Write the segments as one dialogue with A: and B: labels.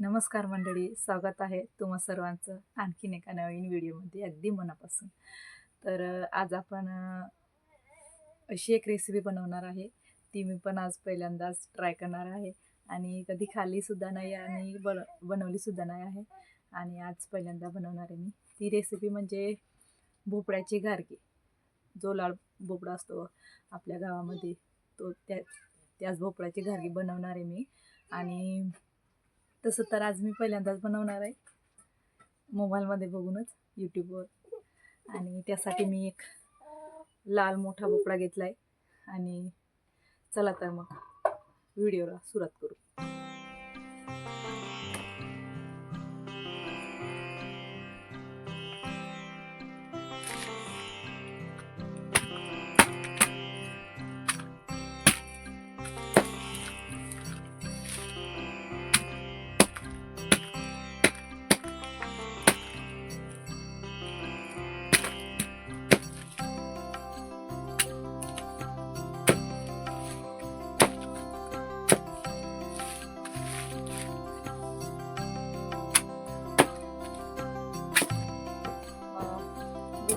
A: नमस्कार मंडळी स्वागत आहे तुम्हा सर्वांचं आणखीन एका नवीन व्हिडिओमध्ये अगदी मनापासून. तर आज आपण अशी एक रेसिपी बनवणार आहे. ती मी पण आज पहिल्यांदाच ट्राय करणार आहे. आणि कधी खाल्लीसुद्धा नाही आणि बन बनवलीसुद्धा नाही आहे. आणि आज पहिल्यांदा बनवणार आहे मी. ती रेसिपी म्हणजे भोपळ्याची गारगी. जो लाल भोपळा असतो आपल्या गावामध्ये तो त्या त्याच भोपळ्याची गारगी बनवणार आहे मी. आणि तसं तर आज मी पहिल्यांदाच बनवणार आहे. मोबाईलमध्ये बघूनच यूट्यूबवर आणि त्यासाठी मी एक लाल मोठा भोपळा घेतला आहे आणि चला तर मग व्हिडिओला सुरुवात करू.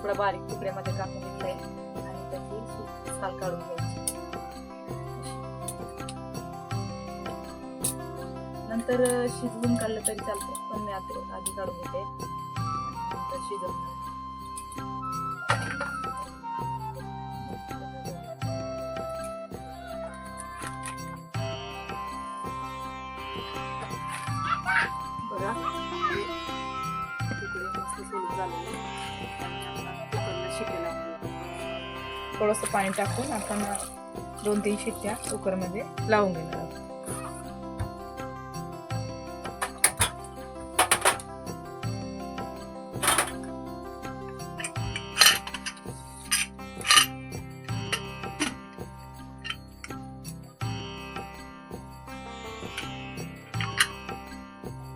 A: तुकडा बारीक तुकड्यामध्ये कापून घेतला आणि त्याची साल काढून घ्यायची. नंतर शिजवून काढलं तरी चालतं पण मी आता आधी काढून घेते. नंतर शिजवून थोडंसं पाणी टाकून आपण दोन तीन शिट्ट्या कुकरमध्ये लावून घेणार आहोत.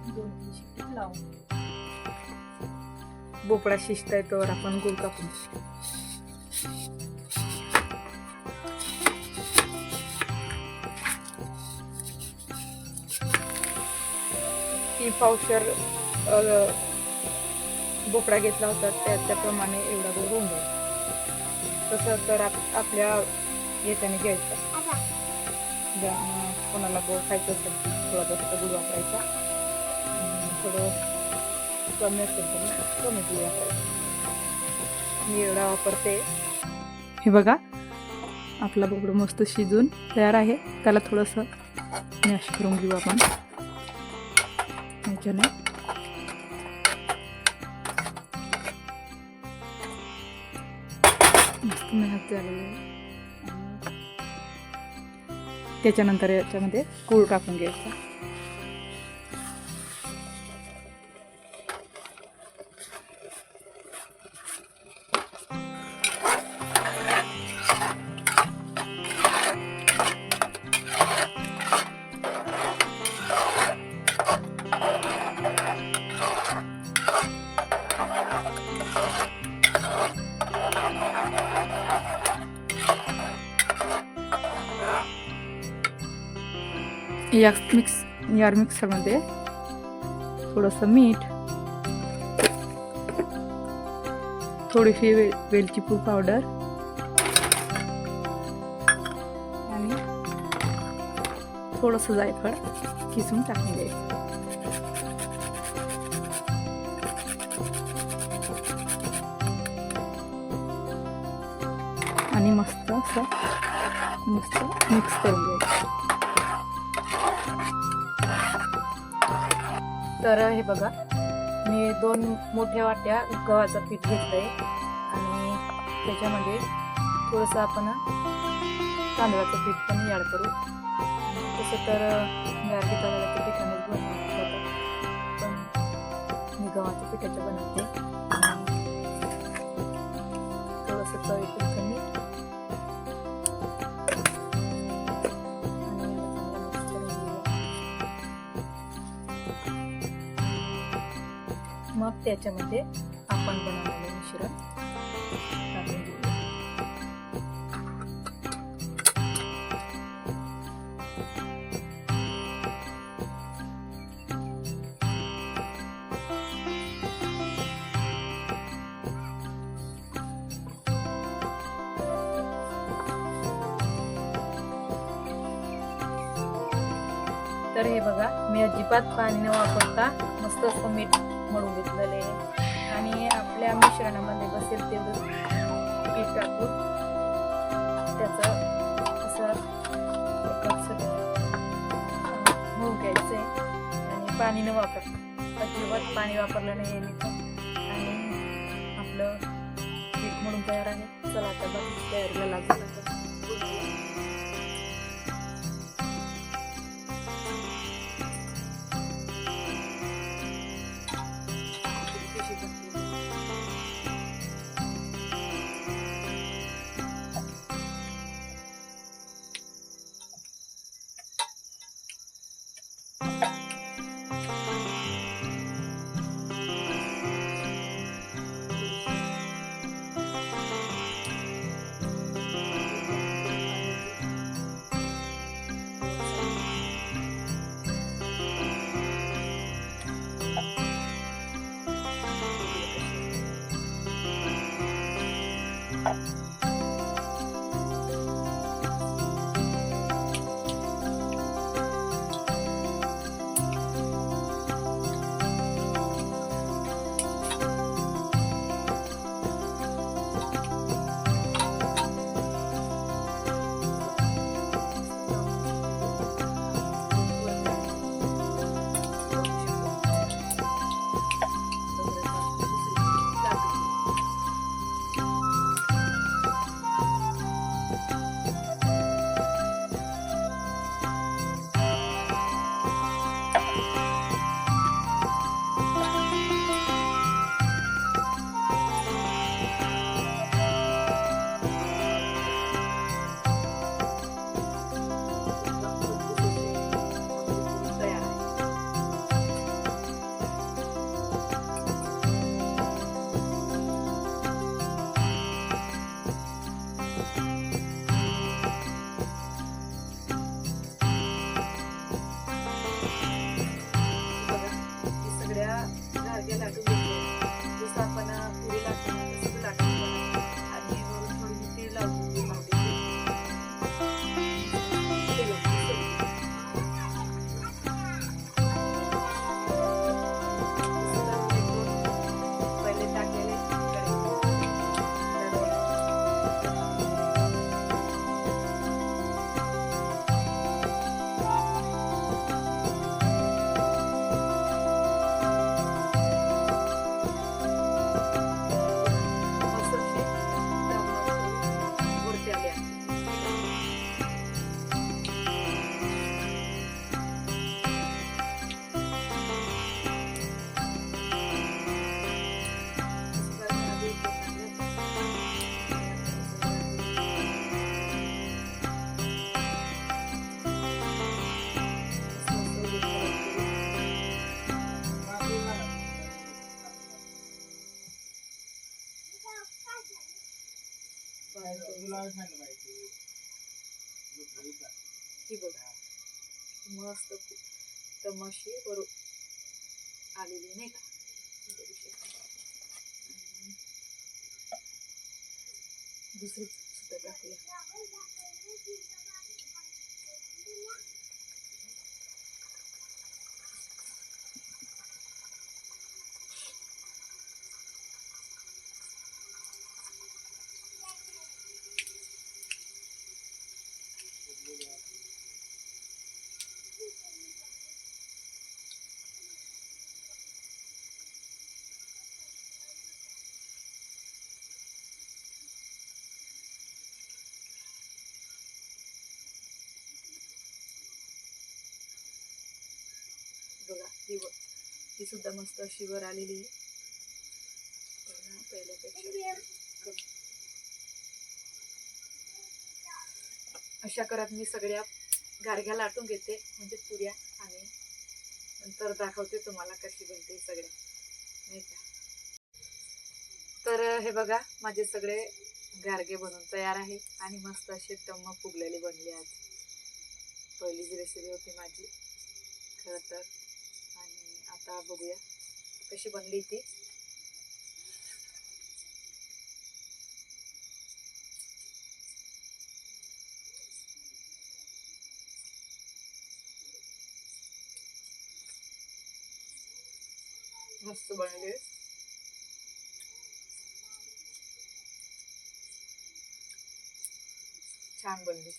A: दोन तीन भोपळा शिजताय तर आपण गुळ कापून मी पावशर बोकडा घेतला होता त्या त्याप्रमाणे एवढा गोड होऊन जाईल तसं तर आप आपल्या याच्याने घ्यायचं. ज्या- कोणाला गोड खायचं असेल थोडा जास्त गुळ वापरायचा. थोडं कमी असेल तर कमी गुळ वापरायचा. मी एवढा वापरते. हे बघा आपला बोकडं मस्त शिजून तयार आहे. त्याला थोडंसं मॅश करून घेऊ आपण. याच्याने मस्त त्याच्यानंतर याच्यामध्ये गूळ टाकून घ्यायचा. या मिक्स या मिक्सरमध्ये थोडंसं मीठ. थोडीशी वे वेलची पूड पावडर आणि थोडंसं जायफळ किसून टाकून द्यायचं आणि मस्त असं मस्त मिक्स करून घ्यायचं. तर हे बघा मी दोन मोठ्या वाट्या गव्हाचं पीठ घेतलं आहे आणि त्याच्यामध्ये थोडंसं आपण तांदळाचं पीठ पण ॲड करू. तसं तर गारगी तांदळाचं पिठानेच बनवलं पण मी गव्हाच्या पिठाचं बनवते. थोडंसं चवीपुरतं त्याच्यामध्ये तर हे बघा मी अजिबात पाणी न वापरता मस्त असं मीठ मळून घेतलेलं आहे. आणि आपल्या मिश्रणामध्ये बसेल ते पीठ टाकून त्याचं असं होऊ घ्यायचं आहे आणि पाणी न वापरता अजिबात पाणी वापरलं नाही आहे आणि आपलं पीठ म्हणून तयार आहे. चला आता बघ तयारीला लागू. ही बघा. मस्त तमाशी बरो आलेली नाही का? बघू शकता. दुसरी सुद्धा टाकूया. बघा ही व- ही सुद्धा मस्त अशी वर आलेली आहे. पहिल्यापेक्षा. अशा करत मी सगळ्या गारघ्या लाटून घेते म्हणजे पुऱ्या आणि नंतर दाखवते तुम्हाला कशी बनते सगळ्या. नाही का? तर हे बघा माझे सगळे गारगे बनवून तयार आहे आणि मस्त असे टम्म फुगलेले बनले आज. पहिलीच रेसिपी होती माझी. खरं तर आता बघूया कशी बनली ती. मस्त बनली. छान बनली.